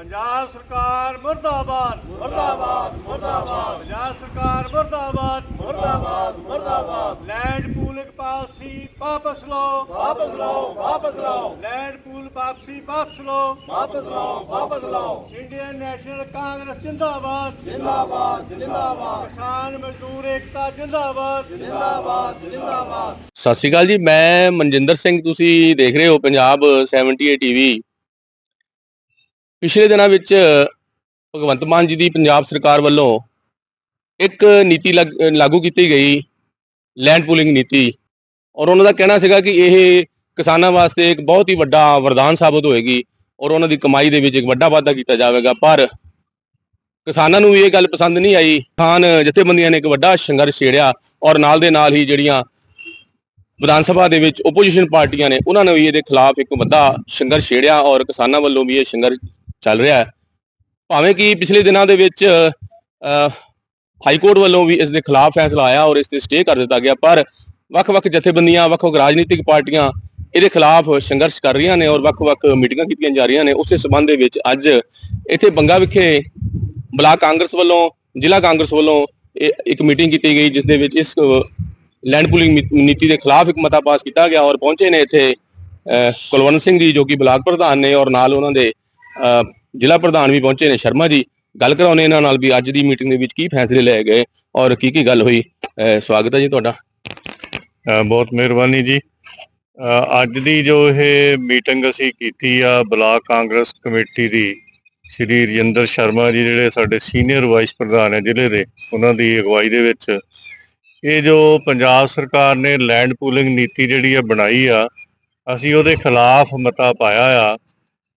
ਪੰਜਾਬ ਸਰਕਾਰ ਮੁਰਦਾਬਾਦ ਮੁਰਦਾਬਾਦ ਮੁਰਦਾਬਾਦ। ਪੰਜਾਬ ਸਰਕਾਰ ਮੁਰਦਾਬਾਦ ਮੁਰਦਾਬਾਦ ਮੁਰਦਾਬਾਦ। ਲੈਂਡ ਪੂਲਿੰਗ ਪਾਲਿਸੀ, ਵਾਪਸ ਲਓ ਵਾਪਸ ਲਓ ਵਾਪਸ ਲਓ। ਲੈਂਡ ਪੂਲ ਵਾਪਸੀ, ਵਾਪਸ ਲਓ ਵਾਪਸ ਲਓ ਵਾਪਸ ਲਓ। ਇੰਡੀਅਨ ਨੈਸ਼ਨਲ ਕਾਂਗਰਸ ਜਿੰਦਾਬਾਦ। ਜਿੰਦਾਬਾਦ ਜਿੰਦਾਬਾਦ। ਕਿਸਾਨ ਮਜ਼ਦੂਰ ਏਕਤਾ ਜਿੰਦਾਬਾਦ। ਜਿੰਦਾਬਾਦ ਜਿੰਦਾਬਾਦ। ਸਤਿ ਸ਼੍ਰੀ ਅਕਾਲ ਜੀ, ਮੈਂ ਮਨਜਿੰਦਰ ਸਿੰਘ, ਤੁਸੀਂ ਦੇਖ ਰਹੇ ਹੋ ਪੰਜਾਬ 78 ਟੀਵੀ। ਪਿਛਲੇ ਦਿਨਾਂ ਵਿੱਚ ਭਗਵੰਤ ਮਾਨ ਜੀ ਦੀ ਪੰਜਾਬ ਸਰਕਾਰ ਵੱਲੋਂ ਇੱਕ ਨੀਤੀ ਲੱਗ- ਲਾਗੂ ਕੀਤੀ ਗਈ ਲੈਂਡ ਪੂਲਿੰਗ ਨੀਤੀ। ਔਰ ਉਹਨਾਂ ਦਾ ਕਹਿਣਾ ਸੀਗਾ ਕਿ ਇਹ ਕਿਸਾਨਾਂ ਵਾਸਤੇ ਇੱਕ ਬਹੁਤ ਹੀ ਵੱਡਾ ਵਰਦਾਨ ਸਾਬਤ ਹੋਏਗੀ ਔਰ ਉਹਨਾਂ ਦੀ ਕਮਾਈ ਦੇ ਵਿੱਚ ਇੱਕ ਵੱਡਾ ਵਾਧਾ ਕੀਤਾ ਜਾਵੇਗਾ। ਪਰ ਕਿਸਾਨਾਂ ਨੂੰ ਵੀ ਇਹ ਗੱਲ ਪਸੰਦ ਨਹੀਂ ਆਈ। ਕਿਸਾਨ ਜਥੇਬੰਦੀਆਂ ਨੇ ਇੱਕ ਵੱਡਾ ਸੰਘਰਸ਼ ਛੇੜਿਆ ਔਰ ਨਾਲ ਦੇ ਨਾਲ ਹੀ ਜਿਹੜੀਆਂ ਵਿਧਾਨ ਸਭਾ ਦੇ ਵਿੱਚ ਓਪੋਜੀਸ਼ਨ ਪਾਰਟੀਆਂ ਨੇ, ਉਹਨਾਂ ਨੇ ਵੀ ਇਹਦੇ ਖਿਲਾਫ ਇੱਕ ਵੱਡਾ ਸੰਘਰਸ਼ ਛੇੜਿਆ ਔਰ ਕਿਸਾਨਾਂ ਵੱਲੋਂ ਵੀ ਇਹ ਸੰਘਰਸ਼ ਚੱਲ ਰਿਹਾ ਹੈ। ਭਾਵੇਂ ਕਿ ਪਿਛਲੇ ਦਿਨਾਂ ਦੇ ਵਿੱਚ ਅਹ, ਹਾਈ ਕੋਰਟ ਵੱਲੋਂ ਵੀ ਇਸ ਦੇ ਖਿਲਾਫ ਫੈਸਲਾ ਆਇਆ ਔਰ ਇਸ ਤੇ ਸਟੇ ਕਰ ਦਿੱਤਾ ਗਿਆ ਪਰ ਵੱਖ-ਵੱਖ ਜਥੇਬੰਦੀਆਂ ਵੱਖ-ਵੱਖ ਰਾਜਨੀਤਿਕ ਪਾਰਟੀਆਂ ਇਹਦੇ ਖਿਲਾਫ ਸੰਘਰਸ਼ ਕਰ ਰਹੀਆਂ ਨੇ ਔਰ ਵੱਖ-ਵੱਖ ਮੀਟਿੰਗਾਂ ਕੀਤੀਆਂ ਜਾ ਰਹੀਆਂ ਨੇ। ਉਸੇ ਸਬੰਧ ਦੇ ਵਿੱਚ ਅੱਜ ਇੱਥੇ ਬੰਗਾ ਵਿਖੇ ਬਲਾਕ ਕਾਂਗਰਸ ਵੱਲੋਂ ਜ਼ਿਲ੍ਹਾ ਕਾਂਗਰਸ ਵੱਲੋਂ ਇਹ ਇੱਕ ਮੀਟਿੰਗ ਕੀਤੀ ਗਈ ਜਿਸ ਦੇ ਵਿੱਚ ਇਸ ਲੈਂਡ ਪੂਲਿੰਗ ਨੀਤੀ ਦੇ ਖਿਲਾਫ ਇੱਕ ਮਤਾ ਪਾਸ ਕੀਤਾ ਗਿਆ ਔਰ ਪਹੁੰਚੇ ਨੇ ਇੱਥੇ ਅਹ, ਕੁਲਵੰਤ ਸਿੰਘ ਜੀ ਜੋ ਕਿ ਬਲਾਕ ਪ੍ਰਧਾਨ ਨੇ ਔਰ ਨਾਲ ਉਹਨਾਂ ਦੇ ਅਹ, ਜ਼ਿਲ੍ਹਾ ਪ੍ਰਧਾਨ ਵੀ ਪਹੁੰਚੇ ਨੇ ਸ਼ਰਮਾ ਜੀ। ਗੱਲ ਕਰਾਉਣੇ ਇਹਨਾਂ ਨਾਲ ਵੀ ਅੱਜ ਦੀ ਮੀਟਿੰਗ ਦੇ ਵਿੱਚ ਕੀ ਫੈਸਲੇ ਲਏ ਗਏ ਔਰ ਕੀ ਕੀ ਗੱਲ ਹੋਈ। ਸਵਾਗਤ ਹੈ ਜੀ ਤੁਹਾਡਾ। ਬਹੁਤ ਮਿਹਰਬਾਨੀ ਜੀ। ਅੱਜ ਦੀ ਜੋ ਇਹ ਮੀਟਿੰਗ ਅਸੀਂ ਕੀਤੀ ਆ ਬਲਾਕ ਕਾਂਗਰਸ ਕਮੇਟੀ ਦੀ, ਸ਼੍ਰੀ ਰਜਿੰਦਰ ਸ਼ਰਮਾ ਜੀ ਜਿਹੜੇ ਸਾਡੇ ਸੀਨੀਅਰ ਵਾਈਸ ਪ੍ਰਧਾਨ ਹੈ ਜ਼ਿਲ੍ਹੇ ਦੇ, ਉਹਨਾਂ ਦੀ ਅਗਵਾਈ ਦੇ ਵਿੱਚ। ਇਹ ਜੋ ਪੰਜਾਬ ਸਰਕਾਰ ਨੇ ਲੈਂਡ ਪੂਲਿੰਗ ਨੀਤੀ ਜਿਹੜੀ ਆ ਬਣਾਈ ਆ, ਅਸੀਂ ਉਹਦੇ ਖਿਲਾਫ ਮਤਾ ਪਾਇਆ ਆ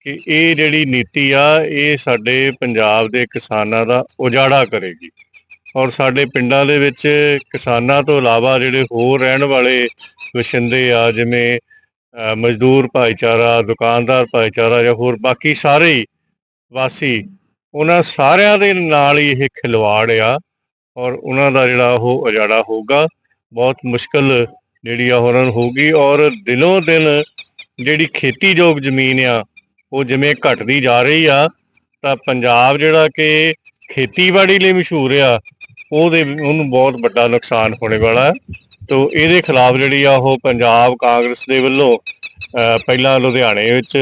ਕਿ ਇਹ ਜਿਹੜੀ ਨੀਤੀ ਆ, ਇਹ ਸਾਡੇ ਪੰਜਾਬ ਦੇ ਕਿਸਾਨਾਂ ਦਾ ਉਜਾੜਾ ਕਰੇਗੀ। ਔਰ ਸਾਡੇ ਪਿੰਡਾਂ ਦੇ ਵਿੱਚ ਕਿਸਾਨਾਂ ਤੋਂ ਇਲਾਵਾ ਜਿਹੜੇ ਹੋਰ ਰਹਿਣ ਵਾਲੇ ਵਸਿੰਦੇ ਆ, ਜਿਵੇਂ ਮਜ਼ਦੂਰ ਭਾਈਚਾਰਾ, ਦੁਕਾਨਦਾਰ ਭਾਈਚਾਰਾ ਜਾਂ ਹੋਰ ਬਾਕੀ ਸਾਰੇ ਵਾਸੀ, ਉਹਨਾਂ ਸਾਰਿਆਂ ਦੇ ਨਾਲ ਹੀ ਇਹ ਖਿਲਵਾੜ ਆ ਔਰ ਉਹਨਾਂ ਦਾ ਜਿਹੜਾ ਉਹ ਉਜਾੜਾ ਹੋਊਗਾ। ਬਹੁਤ ਮੁਸ਼ਕਲ ਜਿਹੜੀ ਆ ਉਹਨਾਂ ਨੂੰ ਹੋਊਗੀ ਔਰ ਦਿਨੋਂ ਦਿਨ ਜਿਹੜੀ ਖੇਤੀਯੋਗ ਜ਼ਮੀਨ ਆ ਉਹ ਜਿਵੇਂ ਘਟਦੀ ਜਾ ਰਹੀ ਆ ਤਾਂ ਪੰਜਾਬ ਜਿਹੜਾ ਕਿ ਖੇਤੀਬਾੜੀ ਲਈ ਮਸ਼ਹੂਰ ਆ ਉਹਦੇ ਉਹਨੂੰ ਬਹੁਤ ਵੱਡਾ ਨੁਕਸਾਨ ਹੋਣੇ ਵਾਲਾ ਹੈ। ਤੋ ਇਹਦੇ ਖਿਲਾਫ ਜਿਹੜੀ ਆ ਉਹ ਪੰਜਾਬ ਕਾਂਗਰਸ ਦੇ ਵੱਲੋਂ ਅਹ, ਪਹਿਲਾਂ ਲੁਧਿਆਣੇ ਵਿੱਚ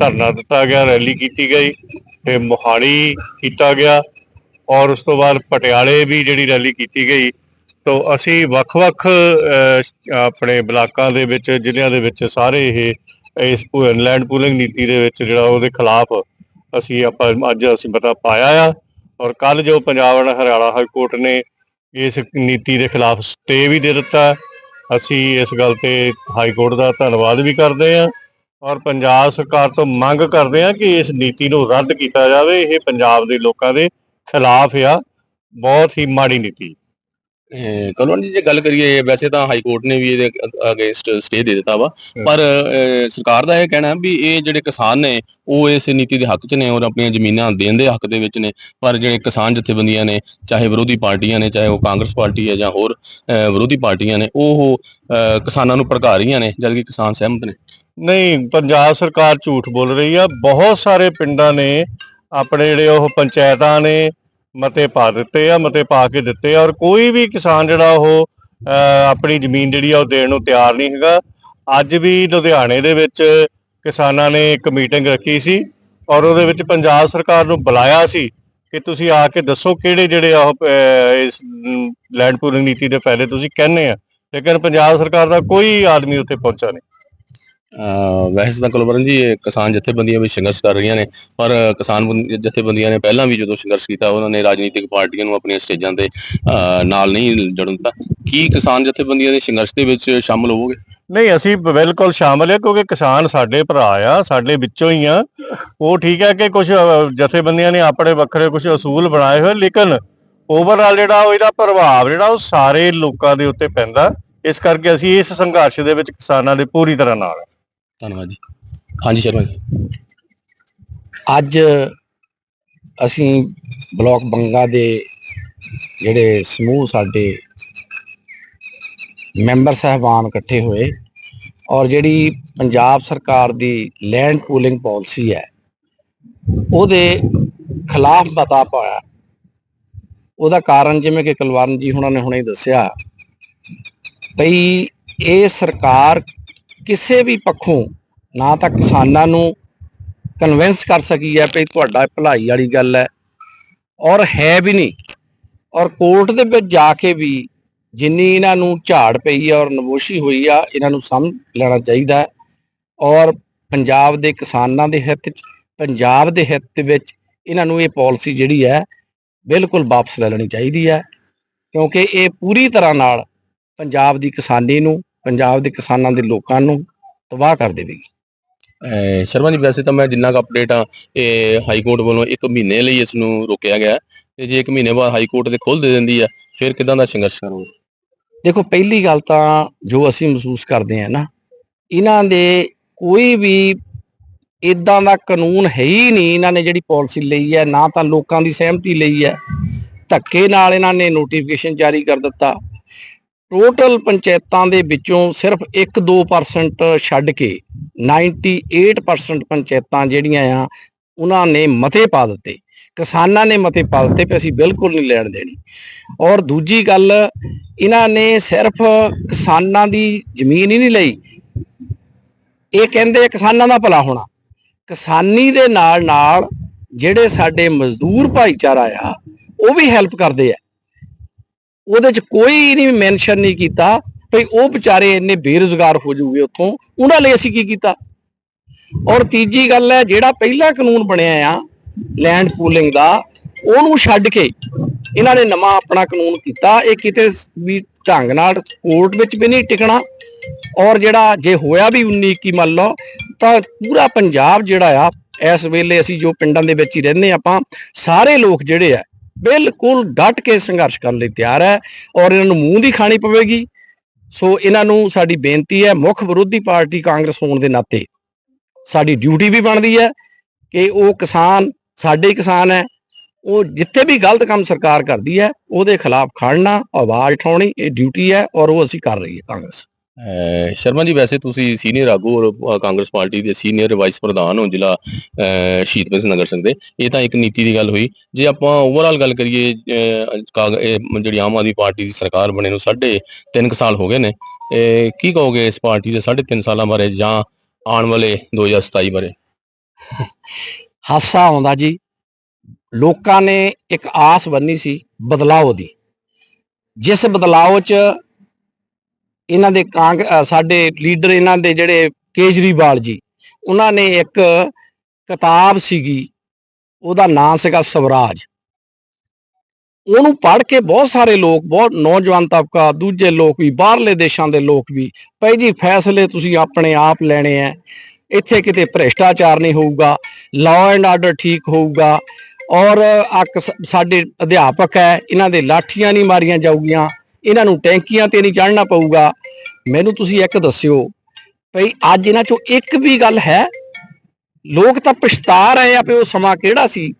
ਧਰਨਾ ਦਿੱਤਾ ਗਿਆ ਰੈਲੀ ਕੀਤੀ ਗਈ ਤੇ ਮੋਹਾਲੀ ਕੀਤਾ ਗਿਆ ਔਰ ਉਸ ਤੋਂ ਬਾਅਦ ਪਟਿਆਲੇ ਵੀ ਜਿਹੜੀ ਰੈਲੀ ਕੀਤੀ ਗਈ। ਤੋ ਅਸੀਂ ਵੱਖ-ਵੱਖ ਆਪਣੇ ਬਲਾਕਾਂ ਦੇ ਵਿੱਚ ਜ਼ਿਲ੍ਹਿਆਂ ਦੇ ਵਿੱਚ ਸਾਰੇ ਇਹ ਇਸ ਲੈਂਡ ਪੂਲਿੰਗ ਨੀਤੀ ਦੇ ਵਿੱਚ ਜਿਹੜਾ ਉਹਦੇ ਖਿਲਾਫ ਅਸੀਂ ਆਪਾਂ ਅੱਜ ਅਸੀਂ ਪਤਾ ਪਾਇਆ ਆ ਔਰ ਕੱਲ ਜੋ Punjab and Haryana high court ਨੇ ਇਸ ਨੀਤੀ ਦੇ ਖਿਲਾਫ ਸਟੇ ਵੀ ਦੇ ਦਿੱਤਾ, ਅਸੀਂ ਇਸ ਗੱਲ ਤੇ ਹਾਈ ਕੋਰਟ ਦਾ ਧੰਨਵਾਦ ਵੀ ਕਰਦੇ ਹਾਂ ਔਰ ਪੰਜਾਬ ਸਰਕਾਰ ਤੋਂ ਮੰਗ ਕਰਦੇ ਹਾਂ ਕਿ ਇਸ ਨੀਤੀ ਨੂੰ ਰੱਦ ਕੀਤਾ ਜਾਵੇ, ਇਹ ਪੰਜਾਬ ਦੇ ਲੋਕਾਂ ਦੇ ਖਿਲਾਫ ਆ, ਬਹੁਤ ਹੀ ਮਾੜੀ ਨੀਤੀ। ਕਲਵੰਤ ਜੀ ਜੇ ਗੱਲ ਕਰੀਏ ਵੈਸੇ ਤਾਂ ਹਾਈ ਕੋਰਟ ਨੇ ਵੀ ਇਹਦੇ ਅਗੇਂਸਟ ਸਟੇ ਦੇ ਦਿੱਤਾ ਵਾ। ਪਰ ਸਰਕਾਰ ਦਾ ਇਹ ਕਹਿਣਾ ਵੀ ਇਹ ਜਿਹੜੇ ਕਿਸਾਨ ਨੇ ਉਹ ਇਸ ਨੀਤੀ ਦੇ ਹੱਕ 'ਚ ਨੇ ਔਰ ਆਪਣੀਆਂ ਜ਼ਮੀਨਾਂ ਦੇਣ ਦੇ ਹੱਕ ਦੇ ਵਿੱਚ ਨੇ। ਪਰ ਜਿਹੜੇ ਕਿਸਾਨ ਜਥੇਬੰਦੀਆਂ ਨੇ ਚਾਹੇ ਵਿਰੋਧੀ ਪਾਰਟੀਆਂ ਨੇ ਚਾਹੇ ਉਹ ਕਾਂਗਰਸ ਪਾਰਟੀ ਹੈ ਜਾਂ ਹੋਰ ਵਿਰੋਧੀ ਪਾਰਟੀਆਂ ਨੇ ਉਹ ਕਿਸਾਨਾਂ ਨੂੰ ਭੜਕਾ ਰਹੀਆਂ ਨੇ ਜਦਕਿ ਕਿਸਾਨ ਸਹਿਮਤ ਨੇ। ਨਹੀਂ ਪੰਜਾਬ ਸਰਕਾਰ ਝੂਠ ਬੋਲ ਰਹੀ ਆ। ਬਹੁਤ ਸਾਰੇ ਪਿੰਡਾਂ ਨੇ ਆਪਣੇ ਜਿਹੜੇ ਉਹ ਪੰਚਾਇਤਾਂ ਨੇ ਮਤੇ ਪਾ ਦਿੱਤੇ ਆ ਮਤੇ ਪਾ ਕੇ ਦਿੱਤੇ ਆ ਔਰ ਕੋਈ ਵੀ ਕਿਸਾਨ ਜਿਹੜਾ ਉਹ ਅਹ, ਆਪਣੀ ਜ਼ਮੀਨ ਜਿਹੜੀ ਆ ਉਹ ਦੇਣ ਨੂੰ ਤਿਆਰ ਨਹੀਂ ਹੈਗਾ। ਅੱਜ ਵੀ ਲੁਧਿਆਣੇ ਦੇ ਵਿੱਚ ਕਿਸਾਨਾਂ ਨੇ ਇੱਕ ਮੀਟਿੰਗ ਰੱਖੀ ਸੀ ਔਰ ਉਹਦੇ ਵਿੱਚ ਪੰਜਾਬ ਸਰਕਾਰ ਨੂੰ ਬੁਲਾਇਆ ਸੀ ਕਿ ਤੁਸੀਂ ਆ ਕੇ ਦੱਸੋ ਕਿਹੜੇ ਜਿਹੜੇ ਆ ਉਹ ਇਸ ਲੈਂਡ ਪੂਲਿੰਗ ਨੀਤੀ ਦੇ ਫਾਇਦੇ ਤੁਸੀਂ ਕਹਿੰਦੇ ਆ। ਲੇਕਿਨ ਪੰਜਾਬ ਸਰਕਾਰ ਦਾ ਕੋਈ ਆਦਮੀ ਉੱਥੇ ਪਹੁੰਚਾ ਨਹੀਂ। ਵੈਸੇ ਤਾਂ ਕੁਲਵਰਨ ਜੀ ਇਹ ਕਿਸਾਨ ਜਥੇਬੰਦੀਆਂ ਵੀ ਸੰਘਰਸ਼ ਕਰ ਰਹੀਆਂ ਨੇ ਪਰ ਕਿਸਾਨ ਬੰ- ਜਥੇਬੰਦੀਆਂ ਨੇ ਪਹਿਲਾਂ ਵੀ ਜਦੋਂ ਸੰਘਰਸ਼ ਕੀਤਾ ਉਹਨਾਂ ਨੇ ਰਾਜਨੀਤਿਕ ਪਾਰਟੀਆਂ ਨੂੰ ਆਪਣੀਆਂ ਸਟੇਜਾਂ ਤੇ ਅਹ, ਨਾਲ ਨਹੀਂ ਜੁੜਨ ਦਿੱਤਾ। ਕੀ ਕਿਸਾਨ ਜਥੇਬੰਦੀਆਂ ਦੇ ਸੰਘਰਸ਼ ਦੇ ਵਿੱਚ ਸ਼ਾਮਲ ਹੋਵੋਗੇ? ਨਹੀਂ ਅਸੀਂ ਬਿਲਕੁਲ ਸ਼ਾਮਲ ਹੈ ਕਿਉਂਕਿ ਕਿਸਾਨ ਸਾਡੇ ਭਰਾ ਆ ਸਾਡੇ ਵਿੱਚੋਂ ਹੀ ਆ। ਉਹ ਠੀਕ ਹੈ ਕਿ ਕੁਝ ਜਥੇਬੰਦੀਆਂ ਨੇ ਆਪਣੇ ਵੱਖਰੇ ਕੁਝ ਅਸੂਲ ਬਣਾਏ ਹੋਏ ਲੇਕਿਨ ਓਵਰਆਲ ਜਿਹੜਾ ਉਹ ਇਹਦਾ ਪ੍ਰਭਾਵ ਜਿਹੜਾ ਉਹ ਸਾਰੇ ਲੋਕਾਂ ਦੇ ਉੱਤੇ ਪੈਂਦਾ। ਇਸ ਕਰਕੇ ਅਸੀਂ ਇਸ ਸੰਘਰਸ਼ ਦੇ ਵਿੱਚ ਕਿਸਾਨਾਂ ਦੇ ਪੂਰੀ ਤਰ੍ਹਾਂ ਨਾਲ ਹਾਂ। ਧੰਨਵਾਦ ਜੀ। ਹਾਂਜੀ ਸ਼ਰਮਾ ਜੀ। ਅੱਜ ਅਸੀਂ ਬਲਾਕ ਬੰਗਾ ਦੇ ਜਿਹੜੇ ਸਮੂਹ ਸਾਡੇ ਮੈਂਬਰ ਸਹਿਬਾਨ ਇਕੱਠੇ ਹੋਏ ਔਰ ਜਿਹੜੀ ਪੰਜਾਬ ਸਰਕਾਰ ਦੀ ਲੈਂਡ ਪੂਲਿੰਗ ਪਾਲਿਸੀ ਹੈ, ਉਹਦੇ ਖਿਲਾਫ ਮਤਾ ਪਾਇਆ। ਉਹਦਾ ਕਾਰਨ ਜਿਵੇਂ ਕਿ ਕੁਲਵਰਨ ਜੀ ਹੁਣਾਂ ਨੇ ਹੁਣੇ ਦੱਸਿਆ ਭਈ ਇਹ ਸਰਕਾਰ ਕਿਸੇ ਵੀ ਪੱਖੋਂ ਨਾ ਤਾਂ ਕਿਸਾਨਾਂ ਨੂੰ ਕਨਵਿੰਸ ਕਰ ਸਕੀ ਹੈ ਭਈ ਤੁਹਾਡਾ ਭਲਾਈ ਵਾਲੀ ਗੱਲ ਹੈ। ਔਰ ਹੈ ਵੀ ਨਹੀਂ। ਔਰ ਕੋਰਟ ਦੇ ਵਿੱਚ ਜਾ ਕੇ ਵੀ ਜਿੰਨੀ ਇਹਨਾਂ ਨੂੰ ਝਾੜ ਪਈ ਹੈ ਔਰ ਨਮੋਸ਼ੀ ਹੋਈ ਆ, ਇਹਨਾਂ ਨੂੰ ਸਮਝ ਲੈਣਾ ਚਾਹੀਦਾ ਔਰ ਪੰਜਾਬ ਦੇ ਕਿਸਾਨਾਂ ਦੇ ਹਿੱਤ 'ਚ, ਪੰਜਾਬ ਦੇ ਹਿੱਤ ਦੇ ਵਿੱਚ ਇਹਨਾਂ ਨੂੰ ਇਹ ਪਾਲਿਸੀ ਜਿਹੜੀ ਹੈ, ਬਿਲਕੁਲ ਵਾਪਸ ਲੈ ਲੈਣੀ ਚਾਹੀਦੀ ਹੈ। ਕਿਉਂਕਿ ਇਹ ਪੂਰੀ ਤਰ੍ਹਾਂ ਨਾਲ ਪੰਜਾਬ ਦੀ ਕਿਸਾਨੀ ਨੂੰ ਪੰਜਾਬ ਦੇ ਕਿਸਾਨਾਂ ਦੇ ਲੋਕਾਂ ਨੂੰ ਤਬਾਹ ਕਰ ਦੇਵੇਗੀ। ਸ਼ਰਮਾ ਜੀ ਵੈਸੇ ਤਾਂ ਮੈਂ ਜਿੰਨਾ ਕੁ ਅਪਡੇਟ ਆ ਇਹ ਹਾਈ ਕੋਰਟ ਵੱਲੋਂ ਇੱਕ ਮਹੀਨੇ ਲਈ ਇਸ ਨੂੰ ਰੋਕਿਆ ਗਿਆ ਤੇ ਜੇ ਇੱਕ ਮਹੀਨੇ ਬਾਅਦ ਹਾਈ ਕੋਰਟ ਦੇ ਖੋਲ ਦੇ ਦਿੰਦੀ ਆ ਫਿਰ ਕਿਦਾਂ ਦਾ ਸੰਘਰਸ਼ ਕਰੋਗੇ? ਦੇਖੋ ਪਹਿਲੀ ਗੱਲ ਤਾਂ ਜੋ ਅਸੀਂ ਮਹਿਸੂਸ ਕਰਦੇ ਹਾਂ ਨਾ ਇਹਨਾਂ ਦੇ ਕੋਈ ਵੀ ਇਦਾਂ ਦਾ ਕਾਨੂੰਨ ਹੈ ਹੀ ਨਹੀਂ ਇਹਨਾਂ ਨੇ ਜਿਹੜੀ ਪਾਲਿਸੀ ਲਈ ਹੈ ਨਾ ਤਾਂ ਲੋਕਾਂ ਦੀ ਸਹਿਮਤੀ ਲਈ ਹੈ। ਧੱਕੇ ਨਾਲ ਇਹਨਾਂ ਨੇ ਨੋਟੀਫਿਕੇਸ਼ਨ ਜਾਰੀ ਕਰ ਦਿੱਤਾ। ਟੋਟਲ ਪੰਚਾਇਤਾਂ ਦੇ ਵਿੱਚੋਂ ਸਿਰਫ 1-2% ਛੱਡ ਕੇ 98% ਪੰਚਾਇਤਾਂ ਜਿਹੜੀਆਂ ਆ, ਉਹਨਾਂ ਨੇ ਮਤੇ ਪਾ ਦਿੱਤੇ। ਕਿਸਾਨਾਂ ਨੇ ਮਤੇ ਪਾ ਦਿੱਤੇ ਕਿ ਅਸੀਂ ਬਿਲਕੁਲ ਨਹੀਂ ਲੈਣ ਦੇਣੀ। ਔਰ ਦੂਜੀ ਗੱਲ, ਇਹਨਾਂ ਨੇ ਸਿਰਫ ਕਿਸਾਨਾਂ ਦੀ ਜ਼ਮੀਨ ਹੀ ਨਹੀਂ ਲਈ। ਇਹ ਕਹਿੰਦੇ ਕਿਸਾਨਾਂ ਦਾ ਭਲਾ ਹੋਣਾ। ਕਿਸਾਨੀ ਦੇ ਨਾਲ ਨਾਲ ਜਿਹੜੇ ਸਾਡੇ ਮਜ਼ਦੂਰ ਭਾਈਚਾਰਾ ਆ, ਉਹ ਵੀ ਹੈਲਪ ਕਰਦੇ ਆ। ਉਹਦੇ ਚ ਕੋਈ ਨਹੀਂ ਮੈਂਸ਼ਨ ਨਹੀਂ ਕੀਤਾ ਭਈ ਉਹ ਵਿਚਾਰੇ ਇੰਨੇ ਬੇਰੁਜ਼ਗਾਰ ਹੋ ਜੂਗੇ ਉੱਥੋਂ। ਉਹਨਾਂ ਲਈ ਅਸੀਂ ਕੀ ਕੀਤਾ? ਔਰ ਤੀਜੀ ਗੱਲ ਹੈ, ਜਿਹੜਾ ਪਹਿਲਾ ਕਾਨੂੰਨ ਬਣਿਆ ਆ ਲੈਂਡ ਪੂਲਿੰਗ ਦਾ, ਉਹਨੂੰ ਛੱਡ ਕੇ ਇਹਨਾਂ ਨੇ ਨਵਾਂ ਆਪਣਾ ਕਾਨੂੰਨ ਕੀਤਾ। ਇਹ ਕਿਤੇ ਵੀ ਢੰਗ ਨਾਲ ਕੋਰਟ ਵਿੱਚ ਵੀ ਨਹੀਂ ਟਿਕਣਾ। ਔਰ ਜਿਹੜਾ ਜੇ ਹੋਇਆ ਵੀ 19 21 ਮੰਨ ਲਓ, ਤਾਂ ਪੂਰਾ ਪੰਜਾਬ ਜਿਹੜਾ ਆ, ਇਸ ਵੇਲੇ ਅਸੀਂ ਜੋ ਪਿੰਡਾਂ ਦੇ ਵਿੱਚ ਹੀ ਰਹਿੰਦੇ ਆਪਾਂ, ਸਾਰੇ ਲੋਕ ਜਿਹੜੇ ਆ ਬਿਲਕੁਲ ਡਟ ਕੇ ਸੰਘਰਸ਼ ਕਰਨ ਲਈ ਤਿਆਰ ਹੈ ਔਰ ਇਹਨਾਂ ਨੂੰ ਮੂੰਹ ਦੀ ਖਾਣੀ ਪਵੇਗੀ। ਸੋ ਇਹਨਾਂ ਨੂੰ ਸਾਡੀ ਬੇਨਤੀ ਹੈ, ਮੁੱਖ ਵਿਰੋਧੀ ਪਾਰਟੀ ਕਾਂਗਰਸ ਹੋਣ ਦੇ ਨਾਤੇ ਸਾਡੀ ਡਿਊਟੀ ਵੀ ਬਣਦੀ ਹੈ ਕਿ ਉਹ ਕਿਸਾਨ, ਸਾਡੇ ਕਿਸਾਨ ਹੈ, ਉਹ ਜਿੱਥੇ ਵੀ ਗਲਤ ਕੰਮ ਸਰਕਾਰ ਕਰਦੀ ਹੈ, ਉਹਦੇ ਖਿਲਾਫ ਖੜਨਾ, ਆਵਾਜ਼ ਉਠਾਉਣੀ, ਇਹ ਡਿਊਟੀ ਹੈ ਔਰ ਉਹ ਅਸੀਂ ਕਰ ਰਹੀ ਹੈ ਕਾਂਗਰਸ। ਸ਼ਰਮਾ ਜੀ, ਵੈਸੇ ਤੁਸੀਂ ਸੀਨੀਅਰ ਆਗੂ ਔਰ ਕਾਂਗਰਸ ਪਾਰਟੀ ਦੇ ਸੀਨੀਅਰ ਵਾਈਸ ਪ੍ਰਧਾਨ ਹੋ ਜ਼ਿਲ੍ਹਾ, ਅਹ ਸਿੰਘ ਨਗਰ ਸਿੰਘ ਦੇ। ਇਹ ਤਾਂ ਇੱਕ ਨੀਤੀ ਦੀ ਗੱਲ ਹੋਈ। ਜੇ ਆਪਾਂ ਓਵਰਆਲ ਗੱਲ ਕਰੀਏ ਜਿਹੜੀ ਆਮ ਆਦਮੀ ਪਾਰਟੀ ਦੀ ਸਰਕਾਰ ਬਣੇ ਨੂੰ ਸਾਢੇ ਤਿੰਨ ਕੁ ਸਾਲ ਹੋ ਗਏ ਨੇ। ਕੀ ਕਹੋਗੇ ਇਸ ਪਾਰਟੀ ਦੇ ਸਾਢੇ ਤਿੰਨ ਸਾਲਾਂ ਬਾਰੇ ਜਾਂ ਆਉਣ ਵਾਲੇ 2027 ਬਾਰੇ? ਹਾਸਾ ਆਉਂਦਾ ਜੀ। ਲੋਕਾਂ ਨੇ ਇੱਕ ਆਸ ਬੰਨੀ ਸੀ ਬਦਲਾਅ ਦੀ। ਜਿਸ ਬਦਲਾਅ ਚ ਇਹਨਾਂ ਦੇ ਕਾਂਗ ਸਾਡੇ ਲੀਡਰ ਇਹਨਾਂ ਦੇ ਜਿਹੜੇ ਕੇਜਰੀਵਾਲ ਜੀ, ਉਹਨਾਂ ਨੇ ਇੱਕ ਕਿਤਾਬ ਸੀਗੀ, ਉਹਦਾ ਨਾਂ ਸੀਗਾ ਸਵਰਾਜ। ਉਹਨੂੰ ਪੜ੍ਹ ਕੇ ਬਹੁਤ ਸਾਰੇ ਲੋਕ, ਬਹੁਤ ਨੌਜਵਾਨ ਤਬਕਾ, ਦੂਜੇ ਲੋਕ ਵੀ, ਬਾਹਰਲੇ ਦੇਸ਼ਾਂ ਦੇ ਲੋਕ ਵੀ, ਭਾਈ ਜੀ ਫੈਸਲੇ ਤੁਸੀਂ ਆਪਣੇ ਆਪ ਲੈਣੇ ਆ ਇੱਥੇ ਕਿਤੇ ਭ੍ਰਿਸ਼ਟਾਚਾਰ ਨਹੀਂ ਹੋਊਗਾ ਲਾਅ ਐਂਡ ਆਰਡਰ ਠੀਕ ਹੋਊਗਾ, ਔਰ ਆ ਸਾਡੇ ਅਧਿਆਪਕ ਹੈ ਇਹਨਾਂ ਦੇ ਲਾਠੀਆਂ ਨਹੀਂ ਮਾਰੀਆਂ ਜਾਊਗੀਆਂ ਇਹਨਾਂ ਨੂੰ ਟੈਂਕੀਆਂ ਤੇ ਨਹੀਂ ਚੜ੍ਹਨਾ ਪਊਗਾ। ਮੈਨੂੰ ਤੁਸੀਂ ਇੱਕ ਦੱਸਿਓ ਭਈ ਅੱਜ ਇਹਨਾਂ ਚੋਂ ਇੱਕ ਵੀ ਗੱਲ ਹੈ? ਲੋਕ ਤਾਂ ਪਛਤਾ ਰਹੇ ਆ ਵੀ ਉਹ ਸਮਾਂ ਕਿਹੜਾ ਸੀ?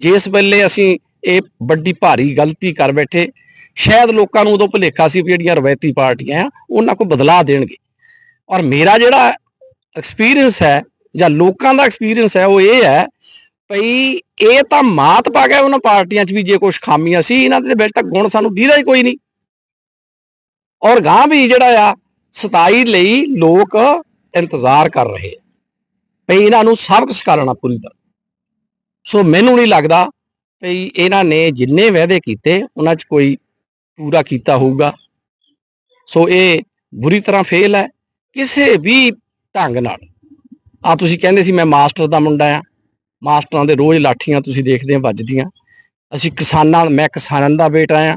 ਜਿਸ ਵੇਲੇ ਅਸੀਂ ਇਹ ਵੱਡੀ ਭਾਰੀ ਗਲਤੀ ਕਰ ਬੈਠੇ, ਸ਼ਾਇਦ ਲੋਕਾਂ ਨੂੰ ਉਦੋਂ ਭੁਲੇਖਾ ਸੀ ਵੀ ਜਿਹੜੀਆਂ ਰਵਾਇਤੀ ਪਾਰਟੀਆਂ ਆ, ਉਹਨਾਂ ਕੋ ਬਦਲਾ ਦੇਣਗੇ। ਔਰ ਮੇਰਾ ਜਿਹੜਾ ਐਕਸਪੀਰੀਅੰਸ ਹੈ ਜਾਂ ਲੋਕਾਂ ਦਾ ਐਕਸਪੀਰੀਅੰਸ ਹੈ, ਉਹ ਇਹ ਹੈ ਭਈ ਇਹ ਤਾਂ ਮਾਤ ਪਾ ਗਿਆ ਉਹਨਾਂ ਪਾਰਟੀਆਂ 'ਚ ਵੀ ਜੇ ਕੁਝ ਖਾਮੀਆਂ ਸੀ, ਇਹਨਾਂ ਦੇ ਵਿੱਚ ਤਾਂ ਗੁਣ ਸਾਨੂੰ ਦੀਦਾ ਹੀ ਕੋਈ ਨਹੀਂ। ਔਰ ਗਾਂ ਵੀ ਜਿਹੜਾ ਆ 27 ਲਈ ਲੋਕ ਇੰਤਜ਼ਾਰ ਕਰ ਰਹੇ ਆ ਭਈ ਇਹਨਾਂ ਨੂੰ ਸਬਕ ਸਿਖਾਉਣਾ ਪੂਰੀ ਤਰ੍ਹਾਂ। ਸੋ ਮੈਨੂੰ ਨਹੀਂ ਲੱਗਦਾ ਭਈ ਇਹਨਾਂ ਨੇ ਜਿੰਨੇ ਵਾਅਦੇ ਕੀਤੇ, ਉਹਨਾਂ 'ਚ ਕੋਈ ਪੂਰਾ ਕੀਤਾ ਹੋਊਗਾ। ਸੋ ਇਹ ਬੁਰੀ ਤਰ੍ਹਾਂ ਫੇਲ ਹੈ, ਕਿਸੇ ਵੀ ਢੰਗ ਨਾਲ। ਆ ਤੁਸੀਂ ਕਹਿੰਦੇ ਸੀ ਮੈਂ ਮਾਸਟਰ ਦਾ ਮੁੰਡਾ ਆ, ਮਾਸਟਰਾਂ ਦੇ ਰੋਜ਼ ਲਾਠੀਆਂ ਤੁਸੀਂ ਦੇਖਦੇ ਆ ਵੱਜਦੀਆਂ। ਅਸੀਂ ਕਿਸਾਨਾਂ, ਮੈਂ ਕਿਸਾਨਾਂ ਦਾ ਬੇਟਾ ਆ।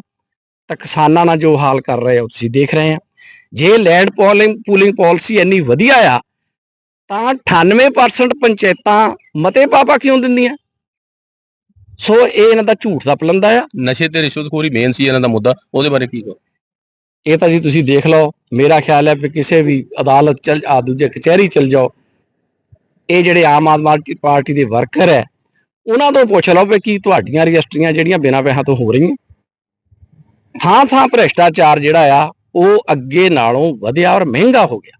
ਤਾਂ ਕਿਸਾਨਾਂ ਨਾਲ ਜੋ ਹਾਲ ਕਰ ਰਹੇ ਉਹ ਤੁਸੀਂ ਦੇਖ ਰਹੇ ਆ। ਜੇ ਲੈਂਡ ਪੋਲਿੰਗ ਪੂਲਿੰਗ ਪਾਲਿਸੀ ਇੰਨੀ ਵਧੀਆ ਆ ਤਾਂ 98% ਪੰਚਾਇਤਾਂ ਮਤੇ ਪਾਪਾ ਕਿਉਂ ਦਿੰਦੀਆਂ? ਸੋ ਇਹ ਇਹਨਾਂ ਦਾ ਝੂਠ ਦਾ ਪਲੰਦਾ ਆ। ਨਸ਼ੇ ਤੇ ਰਿਸ਼ਵਤਖੋਰੀ ਮੇਨ ਸੀ ਇਹਨਾਂ ਦਾ ਮੁੱਦਾ ਉਹਦੇ ਬਾਰੇ ਕੀ ਕਹੋ? ਇਹ ਤਾਂ ਜੀ ਤੁਸੀਂ ਦੇਖ ਲਓ ਮੇਰਾ ਖਿਆਲ ਹੈ ਕਿ ਕਿਸੇ ਵੀ ਅਦਾਲਤ ਚਲ ਆ ਦੂਜੇ ਕਚਹਿਰੀ ਚਲ ਜਾਓ ਇਹ ਜਿਹੜੇ ਆਮ ਆਦਮੀ ਪਾਰਟੀ ਦੇ ਵਰਕਰ ਹੈ ਉਹਨਾਂ ਤੋਂ ਪੁੱਛ ਲਓ ਕੀ ਤੁਹਾਡੀਆਂ ਰਜਿਸਟਰੀਆਂ ਜਿਹੜੀਆਂ ਬਿਨਾਂ ਪੈਸਾ ਤੋਂ ਹੋ ਰਹੀਆਂ। ਥਾਂ ਥਾਂ ਭ੍ਰਿਸ਼ਟਾਚਾਰ ਜਿਹੜਾ ਆ, ਉਹ ਅੱਗੇ ਨਾਲੋਂ ਵਧਿਆ ਔਰ ਮਹਿੰਗਾ ਹੋ ਗਿਆ।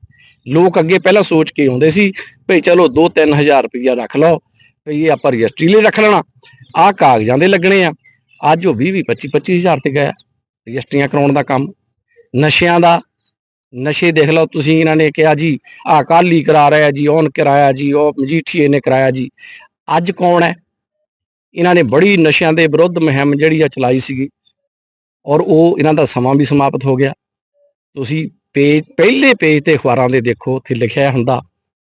ਲੋਕ ਅੱਗੇ ਪਹਿਲਾਂ ਸੋਚ ਕੇ ਆਉਂਦੇ ਸੀ, ਭਈ ਚਲੋ 2-3000 ਰੁਪਈਆ ਰੱਖ ਲਓ ਵੀ ਇਹ ਆਪਾਂ ਰਜਿਸਟਰੀ ਲਈ ਰੱਖ ਲੈਣਾ। ਆਹ ਕਾਗਜ਼ਾਂ ਦੇ ਲੱਗਣੇ ਆ। ਅੱਜ ਉਹ 20 20 25 25000 ਤੇ ਗਿਆ ਰਜਿਸਟਰੀਆਂ ਕਰਾਉਣ ਦਾ ਕੰਮ। ਨਸ਼ਿਆਂ ਦਾ, ਨਸ਼ੇ ਦੇਖ ਲਓ ਤੁਸੀਂ, ਇਹਨਾਂ ਨੇ ਕਿਹਾ ਜੀ, ਆਹ ਕਾਲੀ ਕਰਾ ਰਿਹਾ ਜੀ ਉਹਨ ਕਰਾਇਆ ਜੀ, ਉਹ ਮਜੀਠੀਏ ਨੇ ਕਰਾਇਆ ਜੀ। ਅੱਜ ਕੌਣ ਹੈ? ਇਹਨਾਂ ਨੇ ਬੜੀ ਨਸ਼ਿਆਂ ਦੇ ਵਿਰੁੱਧ ਮੁਹਿੰਮ ਜਿਹੜੀ ਆ ਚਲਾਈ ਸੀਗੀ। ਔਰ ਉਹ ਇਹਨਾਂ ਦਾ ਸਮਾਂ ਵੀ ਸਮਾਪਤ ਹੋ ਗਿਆ। ਤੁਸੀਂ ਪੇਜ, ਪਹਿਲੇ ਪੇਜ ਤੇ ਅਖਬਾਰਾਂ ਦੇ ਦੇਖੋ, ਉੱਥੇ ਲਿਖਿਆ ਹੁੰਦਾ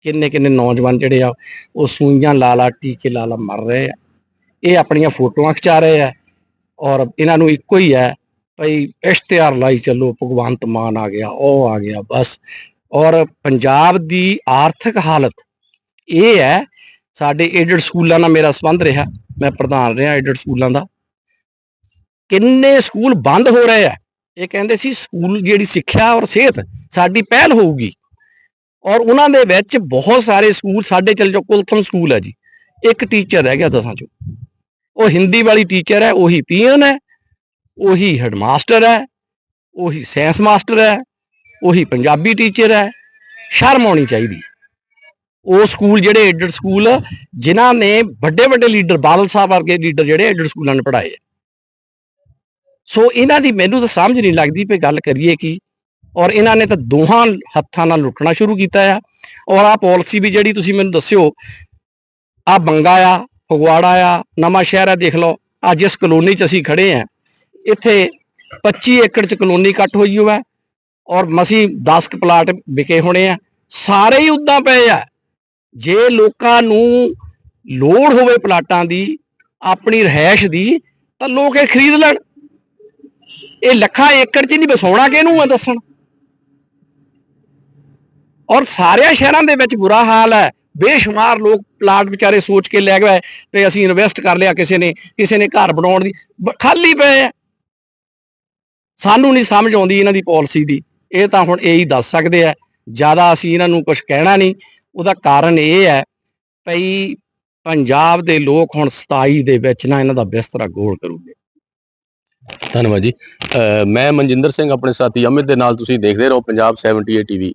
ਕਿੰਨੇ ਕਿੰਨੇ ਨੌਜਵਾਨ ਜਿਹੜੇ ਆ, ਉਹ ਸੂਈਆਂ ਲਾਲਾ ਟੀਕੇ ਲਾਲਾ ਮਰ ਰਹੇ ਆ। ਇਹ ਆਪਣੀਆਂ ਫੋਟੋਆਂ ਖਿਚਾ ਰਹੇ ਆ ਔਰ ਇਹਨਾਂ ਨੂੰ ਇੱਕੋ ਹੀ ਹੈ ਭਈ ਇਸ਼ਤਿਹਾਰ ਲਾਈ ਚੱਲੋ, ਭਗਵੰਤ ਮਾਨ ਆ ਗਿਆ, ਉਹ ਆ ਗਿਆ, ਬਸ। ਔਰ ਪੰਜਾਬ ਦੀ ਆਰਥਿਕ ਹਾਲਤ ਇਹ ਹੈ, ਸਾਡੇ ਏਡਡ ਸਕੂਲਾਂ ਨਾਲ ਮੇਰਾ ਸੰਬੰਧ ਰਿਹਾ, ਮੈਂ ਪ੍ਰਧਾਨ ਰਿਹਾ ਏਡਡ ਸਕੂਲਾਂ ਦਾ। ਕਿੰਨੇ ਸਕੂਲ ਬੰਦ ਹੋ ਰਹੇ ਆ। ਇਹ ਕਹਿੰਦੇ ਸੀ ਸਕੂਲ ਜਿਹੜੀ ਸਿੱਖਿਆ ਔਰ ਸਿਹਤ ਸਾਡੀ ਪਹਿਲ ਹੋਊਗੀ। ਔਰ ਉਹਨਾਂ ਦੇ ਵਿੱਚ ਬਹੁਤ ਸਾਰੇ ਸਕੂਲ ਸਾਡੇ ਚਲ ਜੋ ਕੁਲਥਮ ਸਕੂਲ ਹੈ ਜੀ। ਇੱਕ ਟੀਚਰ ਰਹਿ ਗਿਆ ਦਸਾਂ ਚੋਂ। ਉਹ ਹਿੰਦੀ ਵਾਲੀ ਟੀਚਰ ਹੈ, ਉਹੀ ਪੀਅਨ ਹੈ, ਉਹੀ ਹੈਡਮਾਸਟਰ ਹੈ, ਉਹੀ ਸਾਇੰਸ ਮਾਸਟਰ ਹੈ, ਉਹੀ ਪੰਜਾਬੀ ਟੀਚਰ ਹੈ, ਸ਼ਰਮ ਆਉਣੀ ਚਾਹੀਦੀ ਉਹ ਸਕੂਲ ਜਿਹੜੇ ਏਡਡ ਸਕੂਲ ਜਿਨ੍ਹਾਂ ਨੇ ਵੱਡੇ ਵੱਡੇ ਲੀਡਰ ਬਾਦਲ ਸਾਹਿਬ ਵਰਗੇ ਲੀਡਰ ਜਿਹੜੇ ਏਡਡ ਸਕੂਲਾਂ ਨੇ ਪੜ੍ਹਾਏ ਆ। ਸੋ ਇਹਨਾਂ ਦੀ ਮੈਨੂੰ ਤਾਂ ਸਮਝ ਨਹੀਂ ਲੱਗਦੀ ਵੀ ਗੱਲ ਕਰੀਏ ਕੀ। ਔਰ ਇਹਨਾਂ ਨੇ ਤਾਂ ਦੋਹਾਂ ਹੱਥਾਂ ਨਾਲ ਲੁੱਟਣਾ ਸ਼ੁਰੂ ਕੀਤਾ ਆ। ਔਰ ਆ ਪਾਲਿਸੀ ਵੀ ਜਿਹੜੀ ਤੁਸੀਂ ਮੈਨੂੰ ਦੱਸਿਓ ਆ ਬੰਗਾ ਆ, ਫਗਵਾੜਾ ਆ, ਨਵਾਂ ਸ਼ਹਿਰ ਆ, ਦੇਖ ਲਓ ਆ ਜਿਸ ਕਲੋਨੀ 'ਚ ਅਸੀਂ ਖੜੇ ਆ। ਇੱਥੇ 25 ਏਕੜ 'ਚ ਕਲੋਨੀ ਕੱਟ ਹੋਈ ਹੋਇਆ ਔਰ ਮਸੀ 10 ਕ ਪਲਾਟ ਵਿਕੇ ਹੋਣੇ ਆ। ਸਾਰੇ ਹੀ ਉਦਾਂ ਪਏ ਆ। ਜੇ ਲੋਕਾਂ ਨੂੰ ਲੋੜ ਹੋਵੇ ਪਲਾਟਾਂ ਦੀ, ਆਪਣੀ ਰਹਿائش ਦੀ, ਤਾਂ ਲੋਕ ਇਹ ਖਰੀਦ ਲੈਣ। ਇਹ ਲੱਖਾਂ ਏਕੜ 'ਚ ਨਹੀਂ ਵਸਾਉਣਾ ਕਿਹਨੂੰ ਆ ਦੱਸਣ? ਔਰ ਸਾਰਿਆਂ ਸ਼ਹਿਰਾਂ ਦੇ ਵਿੱਚ ਬੁਰਾ ਹਾਲ ਹੈ। ਬੇਸ਼ੁਮਾਰ ਲੋਕ ਪਲਾਟ ਵਿਚਾਰੇ ਸੋਚ ਕੇ ਲੈ ਗਏ ਤੇ ਅਸੀਂ ਇਨਵੈਸਟ ਕਰ ਲਿਆ ਕਿਸੇ ਨੇ ਕਿਸੇ ਨੇ ਘਰ ਬਣਾਉਣ ਦੀ। ਖਾਲੀ ਪਏ ਆ। ਸਾਨੂੰ ਨਹੀਂ ਸਮਝ ਆਉਂਦੀ ਇਹਨਾਂ ਦੀ ਪਾਲਿਸੀ ਦੀ। ਇਹ ਤਾਂ ਹੁਣ ਇਹੀ ਦੱਸ ਸਕਦੇ ਆ। ਜ਼ਿਆਦਾ ਅਸੀਂ ਇਹਨਾਂ ਨੂੰ ਕੁਝ ਕਹਿਣਾ ਨਹੀਂ। ਉਹਦਾ ਕਾਰਨ ਇਹ ਹੈ ਭਈ ਪੰਜਾਬ ਦੇ ਲੋਕ ਹੁਣ 27 ਦੇ ਵਿੱਚ ਨਾ ਇਹਨਾਂ ਦਾ ਬਿਸਤਰਾ ਗੋਲ ਕਰੂਗੇ। ਧੰਨਵਾਦ ਜੀ। ਮੈਂ ਮਨਜਿੰਦਰ ਸਿੰਘ, ਆਪਣੇ ਸਾਥੀ ਅਮਿਤ ਦੇ ਨਾਲ ਤੁਸੀਂ ਦੇਖਦੇ ਰਹੋ ਪੰਜਾਬ 78 ਟੀਵੀ।